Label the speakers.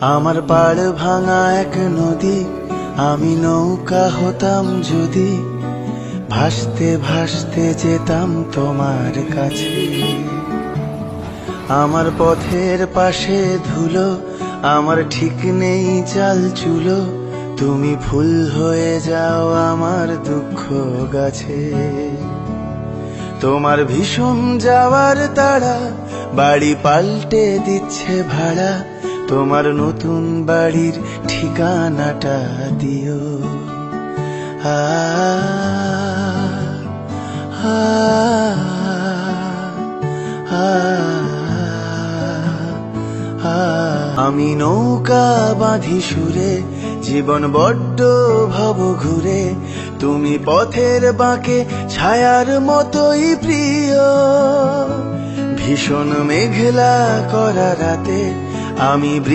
Speaker 1: আমার পাড় ভাঙা এক নদী, আমি নৌকা হতাম যদি ভাসতে ভাসতে যেতাম তোমার কাছে। আমার পথের পাশে ধুলো, আমার ঠিক নেই চাল চুলো, তুমি ফুল হয়ে যাও আমার দুঃখ গাছে। তোমার ভীষণ যাওয়ার তাড়া, বাড়ি পাল্টে দিচ্ছে ভাড়া তোমার নতুন বাড়ির ঠিকানাটা দিও। আমি নৌকা বাঁধি সুরে, জীবন বড্ড ভব ঘুরে। তুমি পথের বাঁকে ছায়ার মতোই প্রিয়। ভীষণ মেঘলা করা রাতে আমি বৃষ্টি